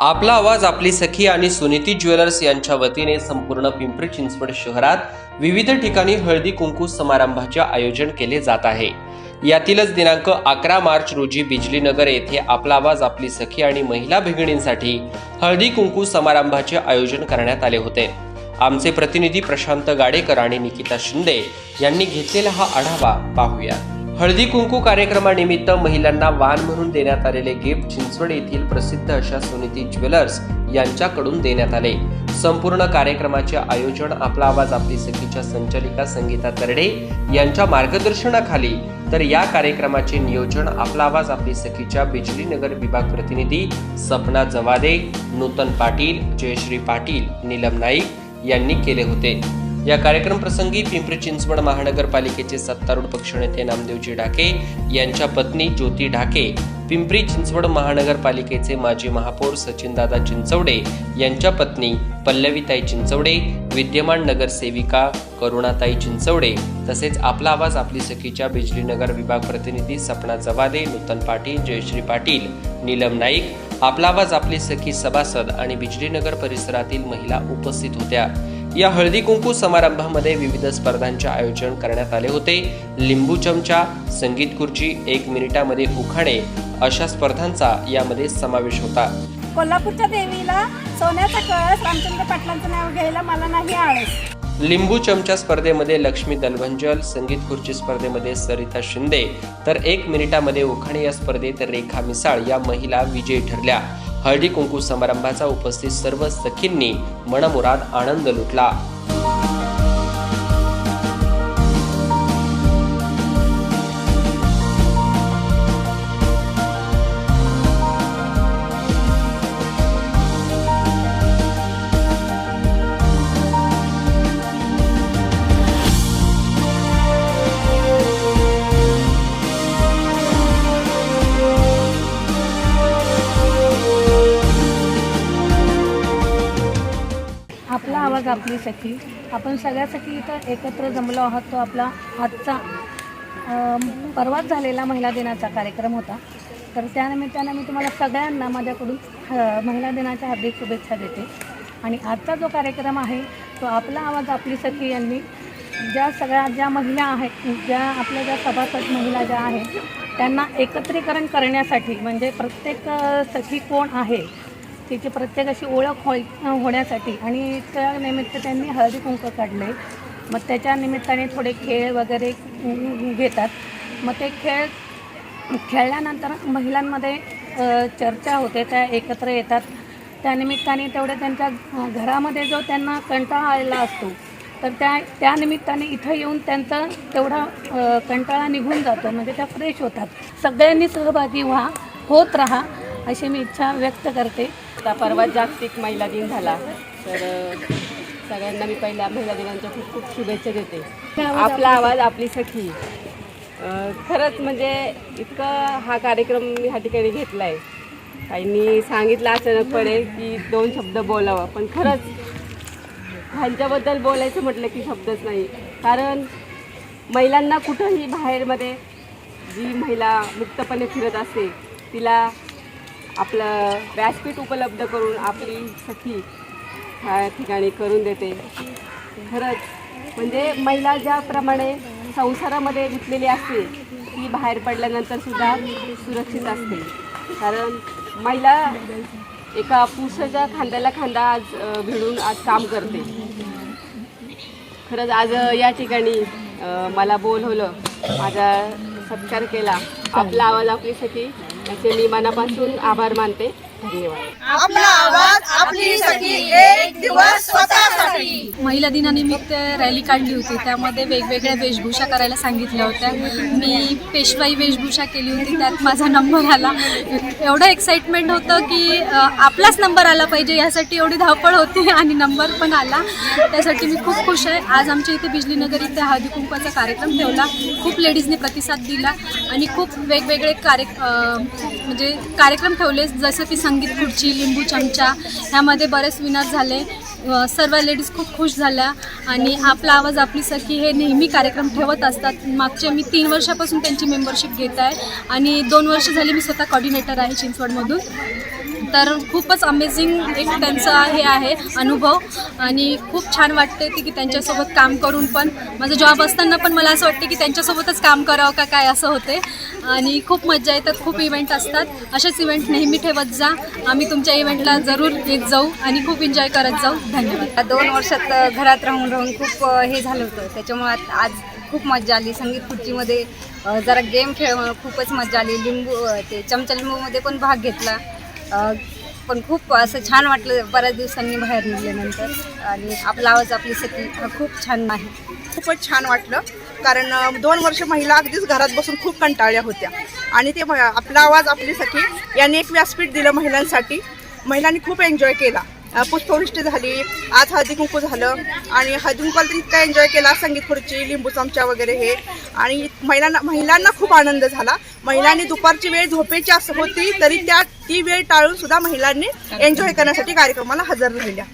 आपला आवाज आपली सखी आणि सुनीती ज्वेलर्स यांच्या वतीने संपूर्ण पिंपरी चिंचवड शहरात विविध ठिकाणी हळदी कुंकू समारंभाचे आयोजन केले जात आहे. यातीलच दिनांक अकरा मार्च रोजी बिजलीनगर येथे आपला आवाज आपली सखी आणि महिला भगिनींसाठी हळदी कुंकू समारंभाचे आयोजन करण्यात आले होते. आमचे प्रतिनिधी प्रशांत गाडेकर आणि निकिता शिंदे यांनी घेतलेला हा आढावा पाहूया. हळदी कुंकू कार्यक्रमानिमित्त महिलांना वाण म्हणून देण्यात आलेले गिफ्ट चिंचवड येथील प्रसिद्ध अशा सुनीती ज्वेलर्स यांच्याकडून देण्यात आले. संपूर्ण कार्यक्रमाचे आयोजन आपला आवाज आपली सखीच्या संचालिका संगीता तरडे यांच्या मार्गदर्शनाखाली. तर या कार्यक्रमाचे नियोजन आपला आवाज आपली सखीच्या बिजली नगर विभाग प्रतिनिधी सपना जवादे नूतन पाटील जयश्री पाटील नीलम नाईक यांनी केले होते. या कार्यक्रम प्रसंगी पिंपरी चिंचवड महानगरपालिकेचे सत्तारूढ पक्षनेते नामदेवजी ढाके यांच्या पत्नी ज्योती ढाके पिंपरी चिंचवड महानगरपालिकेचे माजी महापौर सचिनदादा चिंचवडे यांच्या पत्नी पल्लवीताई चिंचवडे विद्यमान नगरसेविका करुणाताई चिंचवडे तसेच आपला आवाज आपली सखीच्या बिजलीनगर विभाग प्रतिनिधी सपना जवादे नूतन पाटील जयश्री पाटील नीलम नाईक आपला आवाज आपली सखी सभासद आणि बिजलीनगर परिसरातील महिला उपस्थित होत्या. या हळदी कुंकू समारंभामध्ये विविध स्पर्धांचे आयोजन करण्यात आले होते. लिंबू चमचा संगीत खुर्ची एक मिनिटामध्ये उखाणे अशा स्पर्धांचा यामध्ये समावेश होता. कोल्हापूरच्या देवीला सोन्याचा कळस रामचंद्र पाटलांचं नाव घ्यायला मला नाही आळस. लिंबू चमचा स्पर्धेमध्ये लक्ष्मी दलभंजल संगीत खुर्ची स्पर्धेमध्ये सरिता शिंदे. तर एक मिनिटामध्ये उखाणे या स्पर्धेत रेखा मिसाळ या महिला विजयी ठरल्या. हळदी कुंकू समारंभाचा उपस्थित सर्व सखींनी मनमुराद आनंद लुटला. आपला आवाज आपली सखी आपण सगळ्या सखी इथं एकत्र जमलो आहोत. तो आपला आजचा परवाच झालेला महिला दिनाचा कार्यक्रम होता. तर त्यानिमित्तानं मी तुम्हाला सगळ्यांना माझ्याकडून महिला दिनाच्या हार्दिक शुभेच्छा देते. आणि आजचा जो कार्यक्रम आहे तो आपला आवाज आपली सखी यांनी ज्या सगळ्या ज्या महिला आहेत ज्या आपल्या ज्या सभासद महिला ज्या आहेत त्यांना एकत्रीकरण करण्यासाठी म्हणजे प्रत्येक सखी कोण आहे तिची प्रत्येकाशी ओळख होई होण्यासाठी. आणि त्या निमित्त त्यांनी हळदी कुंकू काढले. मग त्याच्या निमित्ताने थोडे खेळ वगैरे घेतात. मग ते खेळ खेळल्यानंतर महिलांमध्ये चर्चा होते. त्या एकत्र येतात. त्यानिमित्ताने तेवढे त्यांच्या घरामध्ये जो त्यांना कंटाळा आलेला असतो तर त्या त्यानिमित्ताने इथं येऊन त्यांचा तेवढा कंटाळा निघून जातो. म्हणजे त्या फ्रेश होतात. सगळ्यांनी सहभागी व्हा होत राहा. अशी मी इच्छा व्यक्त करते. आता परवा जागतिक महिला दिन झाला. तर सगळ्यांना मी पहिल्या महिला दिनांच्या खूप खूप शुभेच्छा देते. आपला आवाज आपली सखी. खरंच म्हणजे इतकं हा कार्यक्रम मी ह्या ठिकाणी घेतला आहे काहींनी सांगितलं अचानकपणे की दोन शब्द बोलावा. पण खरंच ह्यांच्याबद्दल बोलायचं म्हटलं की शब्दच नाही. कारण महिलांना कुठंही बाहेरमध्ये जी महिला मुक्तपणे फिरत असते तिला आपलं व्यासपीठ उपलब्ध करून आपली सखी ह्या ठिकाणी करून देते. खरंच म्हणजे महिला ज्याप्रमाणे संसारामध्ये गुंतलेली असते ती बाहेर पडल्यानंतर सुद्धा सुरक्षित असते. कारण महिला एका पुरुषाच्या खांद्याला खांदा आज भिडून आज काम करते. खरंच आज या ठिकाणी मला बोलवलं माझा सत्कार केला. आपला आवाज आपली सखी. याचे मी मनापासून आभार मानते. धन्यवाद. आपला आवाज आपली महिला दिनानिमित्त रॅली काढली होती. त्यामध्ये वेगवेगळ्या वेशभूषा करायला सांगितल्या होत्या. मी पेशवाई वेशभूषा केली होती. त्यात माझा नंबर आला. एवढं एक्साइटमेंट होतं की आपलाच नंबर आला पाहिजे. यासाठी एवढी धावपळ होती आणि नंबर पण आला. त्यासाठी मी खूप खुश आहे. आज आमच्या इथे बिजलीनगर इथे हळदी कुंकवाचा कार्यक्रम ठेवला. खूप लेडीजने प्रतिसाद दिला आणि खूप वेगवेगळे कार्य म्हणजे कार्यक्रम ठेवले. जसं की संगीत खुर्ची लिंबू चमचा. ह्यामध्ये बरेच विनर झाले. सर्व लेडीज खूप खुश झाल्या आणि आपला आवाज आपली सखी हे नेहमी कार्यक्रम ठेवत असतात. मागच्या मी तीन वर्षापासून त्यांची मेंबरशिप घेत आहे आणि दोन वर्ष झाली मी स्वतः कॉर्डिनेटर आहे चिंचवडमधून. तर खूपच अमेझिंग एक त्यांचा हे आहे अनुभव. आणि खूप छान वाटते ते की त्यांच्यासोबत काम करून पण. माझं जॉब असताना पण मला असं वाटते की त्यांच्यासोबतच काम करावं का काय असं होते आणि खूप मजा येतात खूप इव्हेंट असतात. असेच इव्हेंट नेहमी ठेवत जा. आम्ही तुमच्या इव्हेंटला जरूर येत जाऊ आणि खूप एन्जॉय करत जाऊ. धन्यवाद. दोन वर्षात घरात राहून राहून खूप हे झालं होतं. त्याच्यामुळे आज खूप मजा आली. संगीत खुर्चीमध्ये जरा गेम खेळ खूपच मजा आली. लिंबू ते चमचा लिंबूमध्ये पण भाग घेतला. पण खूप असं छान वाटलं बऱ्याच दिवसांनी बाहेर निघल्यानंतर. आणि आपला आवाज आपली सखी हा खूप छान आहे. खूपच छान वाटलं. कारण दोन वर्ष महिला अगदीच घरात बसून खूप कंटाळल्या होत्या. आणि ते म- आपला आवाज आपली सखी याने एक व्यासपीठ दिलं महिलांसाठी. महिलांनी खूप एन्जॉय केला. पुष्पवृष्टी झाली. आज हळदी कुंकू झालं. आणि हळदी कुंकूला तर इतका एन्जॉय केला. संगीत खुर्ची लिंबू चमचा वगैरे हे. आणि महिलांना महिलांना खूप आनंद झाला. महिलांनी दुपारची वेळ झोपेची असं होती तरी त्या ती वेळ टाळून सुद्धा महिलांनी एन्जॉय करण्यासाठी कार्यक्रमाला हजर राहिल्या.